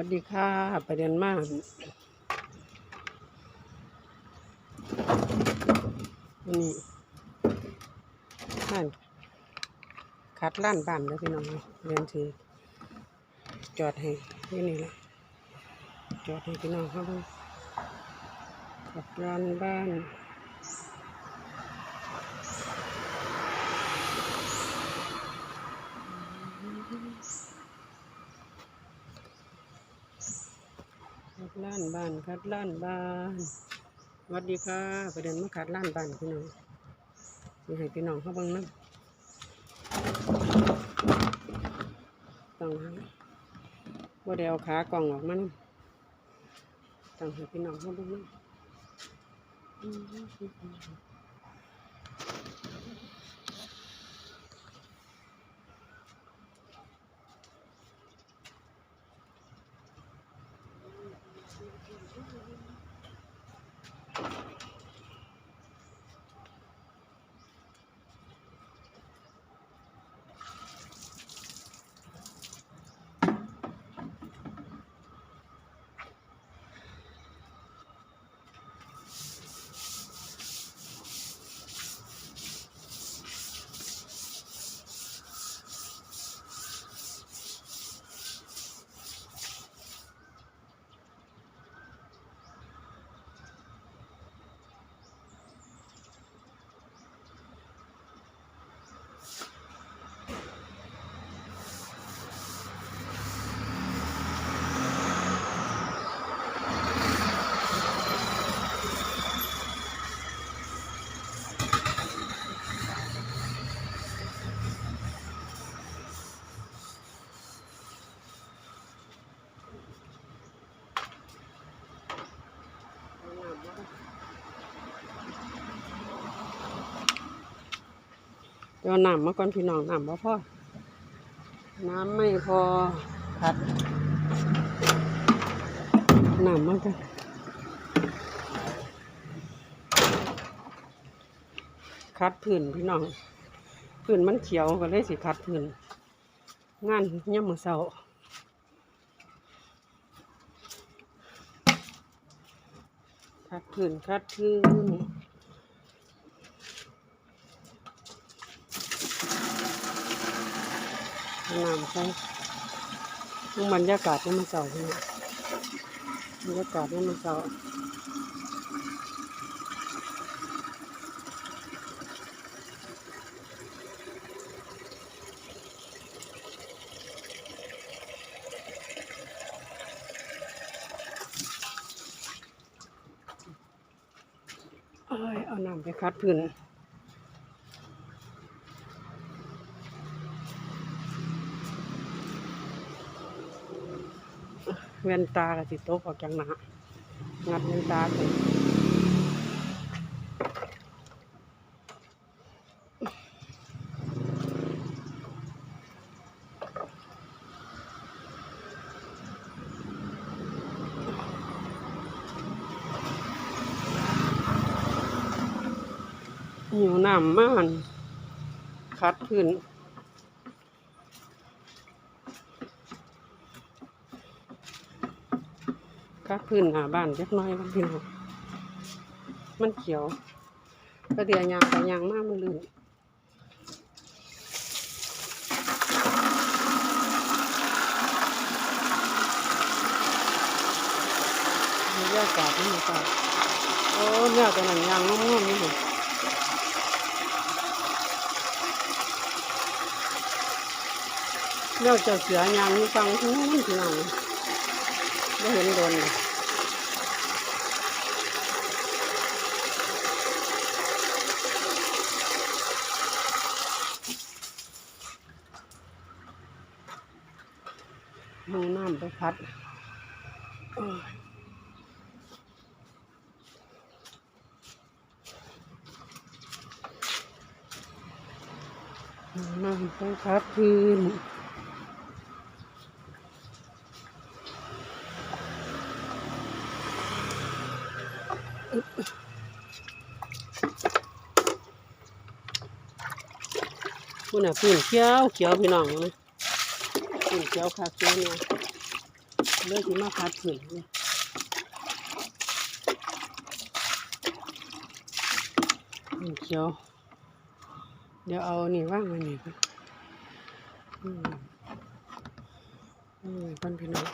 วัสดีค่ะไปเรียนมากนนี้บ้านคัดล้านบ้านแล้วพี่น้องเรียนถือจอดให้ที่นี่แหละจอดให้พี่น้องเขาเบิ่งขัดล้านบ้าน คัด ล้านบ้านคัดล้านบ้านสวัสดีค่ะประเด็นมาคัดล้านบ้านพี่น้องมีให้พี่น้องเข้าบ้างนะต้องหาว่าเดี๋ยวขากล่องออกมันต้องให้พี่น้องเข้าบ้างนะ ยวน้ำมาก่อนพี่น้องน้ำบ่พอน้ำไม่พอคัดน้ำมาก่อนคัดพื้นพี่น้องพื้นมันเขียวก็เลยสิคัดพื้นงานย่ำมือเสาคัดพื้นคัดพื้น น้ำใส่ดูบรรยากาศนี่มันเสาร์เนี่ยบรรยากาศนี่มันเสาร์เอ้ยเอาน้ำไปคัดพื้น แว่นตาก็สิตกออกจากหนางัดแว่นตาไปหิวน้ำมากคัดพื้น ก็พื้นหาบ้านเล็กน้อยมันพี่น้องมันเขียวก็เดียวยางไปยางมากมันลื่นบรรยากาศนี่มันก็โอ้เนี่ยแต่หนังยางง่วงๆนี่หมดเนี่ยเจะเสือยางนี่ฟังทั้งนั้นพี่น้องไม่เห็นโดนเลย มือน้ำไปพัดโอ้ยเอน้ำไปพัดพื้นคุณน่ะพื้นเขียวเขียวพี่น้องนะ พื้นเจียวค่ะเขียวเนี่ยเลือกที่มาพัดขึ้นนี่นี่เขียว เดี๋ยวเอานี่ว่างมานี่ก่อนอืมอืมก่อนพี่น้อง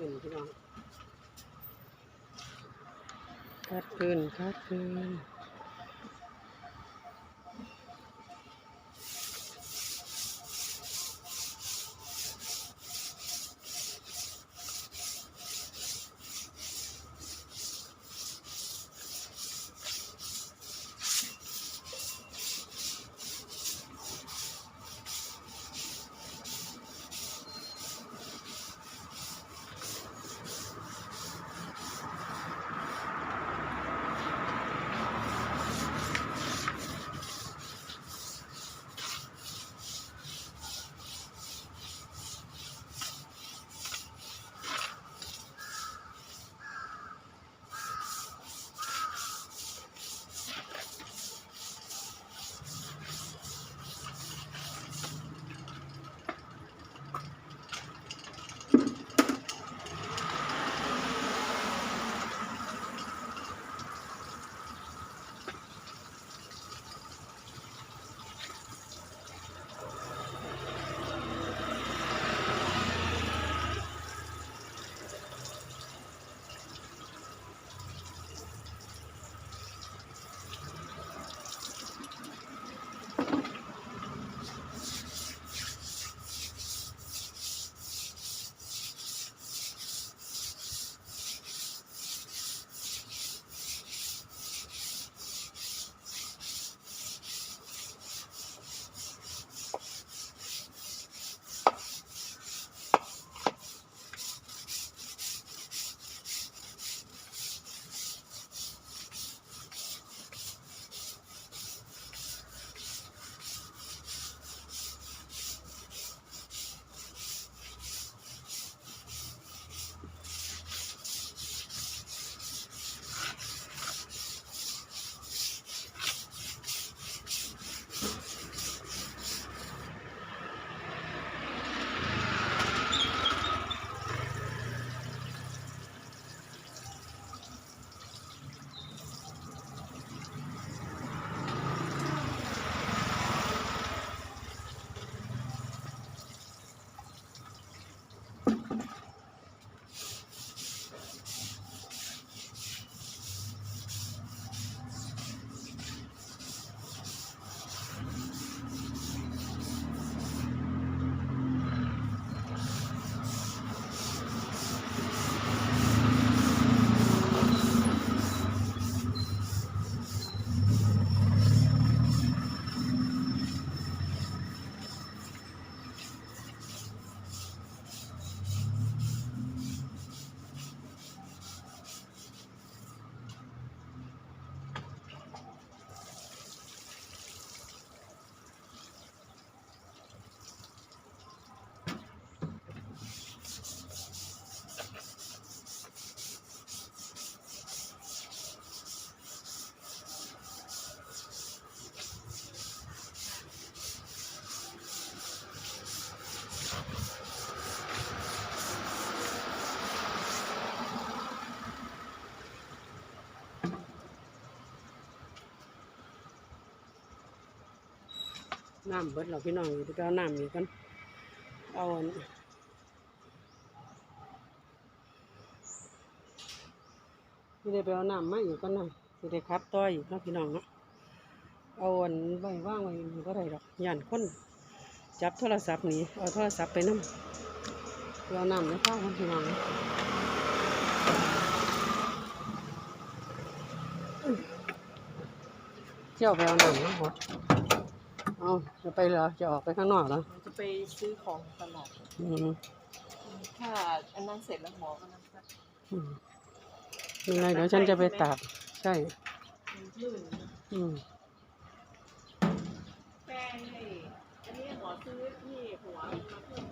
ขึ้นพี่น้องคัดขึ้นคัดขึ้น น้ำเบิดเราพี่น้องอยู่ที่ไปเอาน้ำอีกกันเอาไม่ได้ไปเอาน้ำมาอีกกันนะสิได้คัดต่ออีกเนาะพี่น้องเนาะเอาอันไว้ว่างไว้มันก็ได้ดอกย่านคนจับโทรศัพท์หนีเอาโทรศัพท์ไปน้ำเอาน้ำในข้าวกันพี่น้องเนาเที่ยวไปเอาน้ำนะหด เอาจะไปเหรอ จะออกไปข้างนอกเหรอหนูจะไปซื้อของตลาดอืมถ้าอันนั้นเสร็จแล้วหมอก็นัดสักอืมยังไงเดี๋ยวฉันจะไปตากใช่หมื่นอืมแป้งให้อันนี้หมอซื้อที่หัวมาเพิ่ม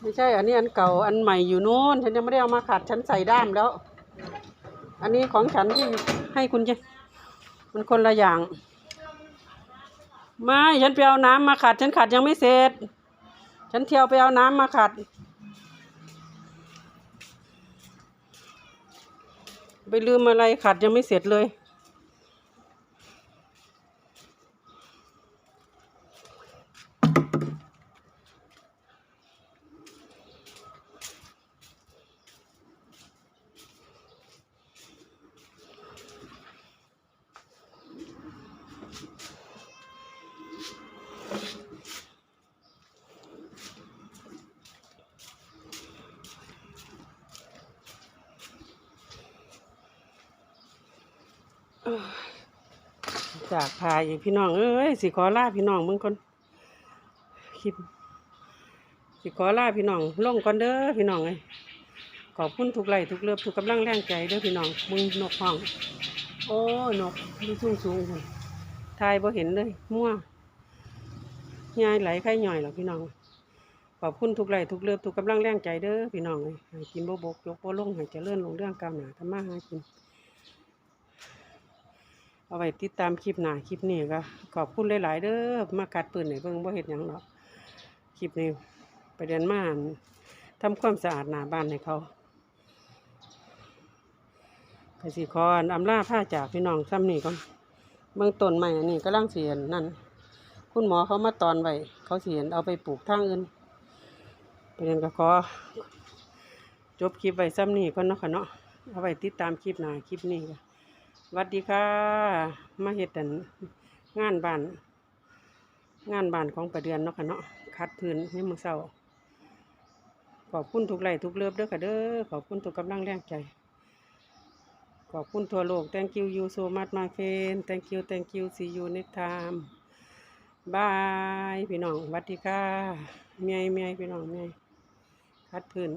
ไม่ใช่ อันนี้อันเก่าอันใหม่อยู่นู้นฉันยังไม่ได้เอามาขัดฉันใส่ด้ามแล้ว อันนี้ของฉันที่ให้คุณเจมันคนละอย่าง ไม่ฉันไปเอาน้ำมาขัด ฉันขัดยังไม่เสร็จ ฉันเที่ยวไปเอาน้ำมาขัด ไปลืมอะไรขัดยังไม่เสร็จเลย จากพายพี่น้อง เอ้ยสิขอลาพี่น้องมึงคนคลิปสิขอลาพี่น้องลงก่อนเด้อพี่น้องเอ้ยขอบคุณทุกไลทุกเลือบทุกกำลังแรงใจเด้อพี่น้องมึงนกห้อง โอ้นกมีสูงสูงคนทายบ่เห็นเลยมั่วยายไหลไข่ย่อยหรอพี่น้องขอบคุณทุกไลทุกเลือบทุกกำลังแรงใจเด้อพี่น้องเอ้ยกินบ่บกยกโบ่ลงให้เจริญลงเรื่องกาวหนาทำมาหากิน เอาไว้ติดตามคลิปหน้าคลิปนี้ก็ขอบคุณหลาย ๆ เด้อมากัดปืนให้เบิ่งบ่เฮ็ดหยังหรอกคลิปนี้ไปเดินมานทำความสะอาดหน้าบ้านให้เขาก็สิขออำลาผ้าจากพี่น้องซ้ำนี่ก่อนเบื้องต้นใหม่อันนี้กำลังเสียนนั่น คุณหมอเขามาตอนไว้เขาเสียนเอาไปปลูกทางอื่นไปเรียนก็ขอจบคลิปไว้ซ้ำนี่ก่อนเนาะค่ะเนาะเอาไว้ติดตามคลิปหน้าคลิปนี้ก็ส วัสดีค่ะ มาเฮ็ดอันงานบ้าน งานบ้านของประเดือนเนาะค่ะเนาะคัดพื้นให้มือเศร้าขอบคุณทุกไลทุกเลิฟเด้อค่ะเด้อขอบคุณทุกกำลังแรงใจ ขอบคุณทั่วโลก thank you you so much my friend thank you thank you see you next time บายพี่น้องสวัสดีค่ะเมียเมียพี่น้องเมียคัดพื้น